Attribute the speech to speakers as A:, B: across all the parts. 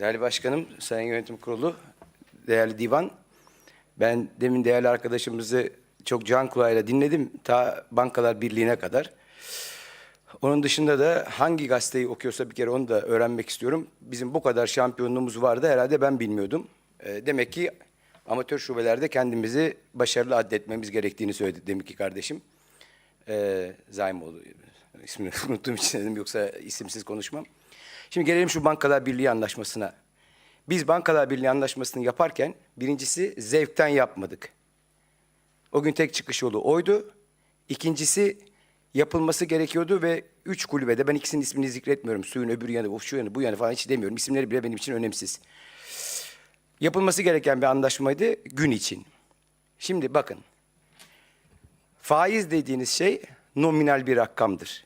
A: Değerli Başkanım, Sayın Yönetim Kurulu, değerli divan. Ben demin değerli arkadaşımızı çok can kulağıyla dinledim. Ta Bankalar Birliği'ne kadar. Onun dışında da hangi gazeteyi okuyorsa bir kere onu da öğrenmek istiyorum. Bizim bu kadar şampiyonluğumuz vardı herhalde ben bilmiyordum. Ee, demek ki amatör şubelerde kendimizi başarılı addetmemiz gerektiğini söyledi demek ki kardeşim. Ee, Zaimoğlu ismini unuttuğum için dedim yoksa isimsiz konuşmam. Şimdi gelelim şu Bankalar Birliği anlaşmasına. Biz Bankalar Birliği anlaşmasını yaparken birincisi zevkten yapmadık. O gün tek çıkış yolu oydu. İkincisi yapılması gerekiyordu ve üç kulübede ben ikisinin ismini zikretmiyorum. Suyun öbür yanı, şu yanı, bu yanı falan hiç demiyorum. İsimleri bile benim için önemsiz. Yapılması gereken bir anlaşmaydı gün için. Şimdi bakın. Faiz dediğiniz şey nominal bir rakamdır.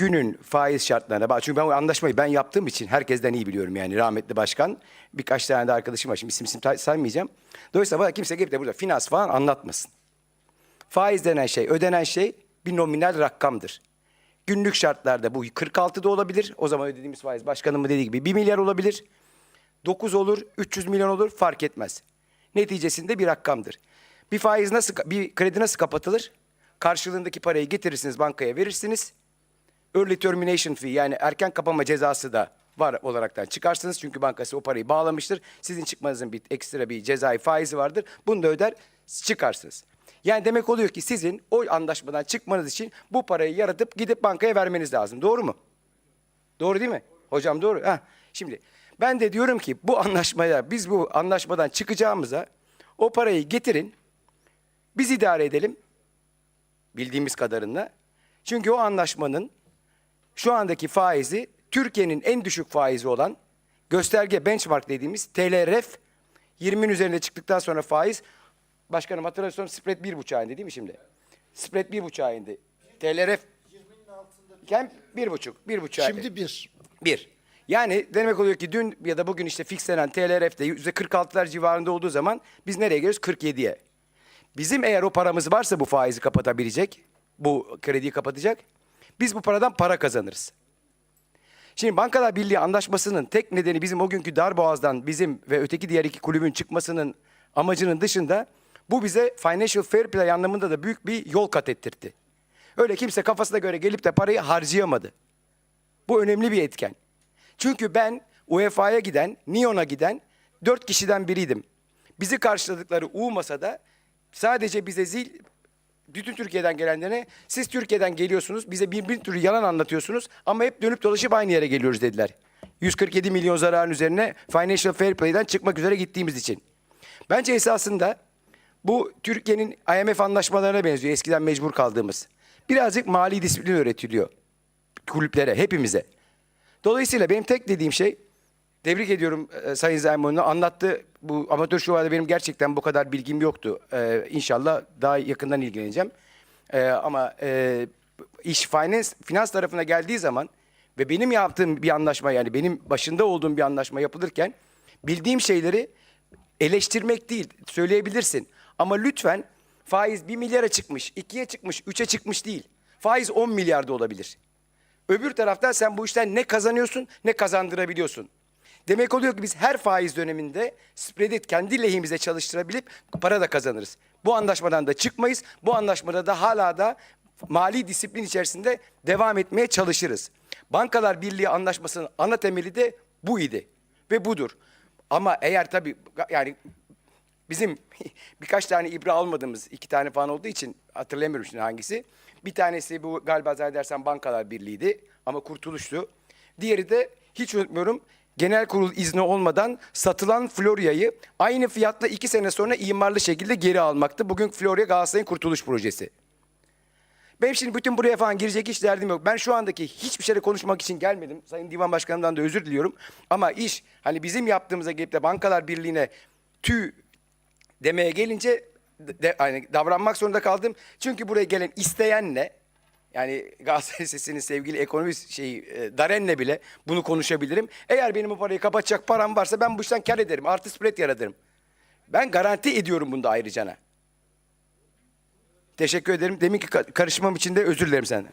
A: Günün faiz şartlarına bak. Çünkü ben o anlaşmayı ben yaptığım için herkesten iyi biliyorum yani rahmetli başkan. Birkaç tane de arkadaşım var şimdi isim isim saymayacağım. Dolayısıyla bana kimse gelip de burada finans falan anlatmasın. Faiz denen şey, ödenen şey bir nominal rakamdır. Günlük şartlarda bu 46'da olabilir. O zaman ödediğimiz faiz başkanım dediği gibi 1 milyar olabilir. 9 olur, 300 milyon olur fark etmez. Neticesinde bir rakamdır. Bir faiz nasıl, bir kredi nasıl kapatılır? Karşılığındaki parayı getirirsiniz bankaya verirsiniz. Early termination fee yani erken kapama cezası da var olaraktan çıkarsınız. Çünkü bankası o parayı bağlamıştır. Sizin çıkmanızın bir ekstra bir cezai faizi vardır. Bunu da öder çıkarsınız. Yani demek oluyor ki sizin o anlaşmadan çıkmanız için bu parayı yaratıp gidip bankaya vermeniz lazım. Doğru mu? Doğru değil mi? Hocam doğru. Heh. Şimdi ben de diyorum ki bu anlaşmaya biz bu anlaşmadan çıkacağımıza o parayı getirin. Biz idare edelim. Bildiğimiz kadarıyla. Çünkü o anlaşmanın şu andaki faizi Türkiye'nin en düşük faizi olan gösterge benchmark dediğimiz TLRF 20'nin üzerinde çıktıktan sonra faiz başkanım hatırlıyorsun spread bir buçuğa indi değil mi şimdi? Spread bir buçuğa indi. TLRF iken bir buçuk, bir buçuğa
B: Şimdi bir.
A: bir. Yani demek oluyor ki dün ya da bugün işte fixlenen TLRF'de yüzde 46'lar civarında olduğu zaman biz nereye geliyoruz? 47'ye. Bizim eğer o paramız varsa bu faizi kapatabilecek, bu krediyi kapatacak, biz bu paradan para kazanırız. Şimdi Bankalar Birliği anlaşmasının tek nedeni bizim o günkü darboğazdan bizim ve öteki diğer iki kulübün çıkmasının amacının dışında bu bize financial fair play anlamında da büyük bir yol kat ettirdi. Öyle kimse kafasına göre gelip de parayı harcayamadı. Bu önemli bir etken. Çünkü ben UEFA'ya giden, NİON'a giden dört kişiden biriydim. Bizi karşıladıkları U masada sadece bize zil, bütün Türkiye'den gelenlerine siz Türkiye'den geliyorsunuz, bize bir, bir türlü yalan anlatıyorsunuz ama hep dönüp dolaşıp aynı yere geliyoruz dediler. 147 milyon zararın üzerine Financial Fair Play'den çıkmak üzere gittiğimiz için. Bence esasında bu Türkiye'nin IMF anlaşmalarına benziyor eskiden mecbur kaldığımız. Birazcık mali disiplin öğretiliyor kulüplere, hepimize. Dolayısıyla benim tek dediğim şey, tebrik ediyorum e, Sayın Zaymoğlu'nu anlattı. Bu amatör şuvada benim gerçekten bu kadar bilgim yoktu. E, inşallah daha yakından ilgileneceğim. E, ama e, iş finance, finans tarafına geldiği zaman ve benim yaptığım bir anlaşma yani benim başında olduğum bir anlaşma yapılırken bildiğim şeyleri eleştirmek değil, söyleyebilirsin. Ama lütfen faiz 1 milyara çıkmış, 2'ye çıkmış, 3'e çıkmış değil. Faiz 10 milyarda olabilir. Öbür taraftan sen bu işten ne kazanıyorsun ne kazandırabiliyorsun. Demek oluyor ki biz her faiz döneminde spread'i kendi lehimize çalıştırabilip para da kazanırız. Bu anlaşmadan da çıkmayız. Bu anlaşmada da hala da mali disiplin içerisinde devam etmeye çalışırız. Bankalar Birliği anlaşmasının ana temeli de bu idi ve budur. Ama eğer tabii yani bizim birkaç tane ibra almadığımız iki tane falan olduğu için hatırlamıyorum şimdi hangisi. Bir tanesi bu galiba zannedersem Bankalar Birliği'ydi ama kurtuluştu. Diğeri de hiç unutmuyorum genel kurul izni olmadan satılan Florya'yı aynı fiyatla iki sene sonra imarlı şekilde geri almaktı. Bugün Florya Galatasaray'ın kurtuluş projesi. Benim şimdi bütün buraya falan girecek hiç derdim yok. Ben şu andaki hiçbir şeyle konuşmak için gelmedim. Sayın Divan Başkanımdan da özür diliyorum. Ama iş hani bizim yaptığımıza gelip de Bankalar Birliği'ne tü demeye gelince de, yani davranmak zorunda kaldım. Çünkü buraya gelen isteyenle yani Galatasaray Lisesi'nin sevgili ekonomist şeyi e, Daren'le bile bunu konuşabilirim. Eğer benim bu parayı kapatacak param varsa ben bu işten kar ederim. Artı spread yaratırım. Ben garanti ediyorum bunda ayrıcana. Teşekkür ederim. Deminki ka- karışmam için de özür dilerim senden.